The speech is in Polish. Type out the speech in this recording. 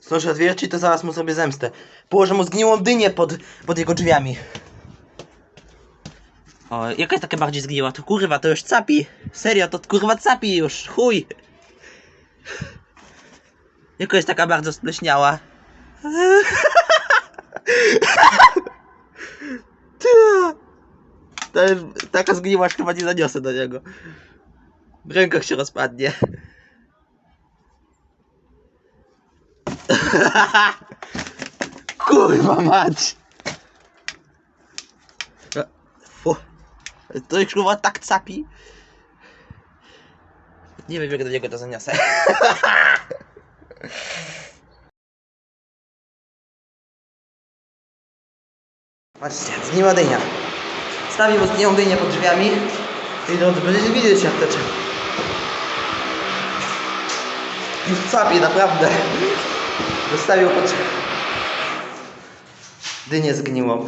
Zdąży odwiercić, to zaraz mu sobie zemstę. Położę mu zgniłą dynię pod, pod jego drzwiami. O, jakaś taka bardziej zgniła? To kurwa, to już capi. Serio, to kurwa capi już, chuj. Jaka jest taka bardzo spleśniała? To, taka zgniła, chyba nie zaniosę do niego. W rękach się rozpadnie. Kurwa mać! Fu. To już kurwa tak capi. Nie wiem jak do niego to zaniosę. Patrzcie, zgniła dynia. Stawię mu zgniłą dynię pod drzwiami. I drodzy, będziecie widzieć jak tecze. Już capi, naprawdę. Wystawił pod dynię zgniłą.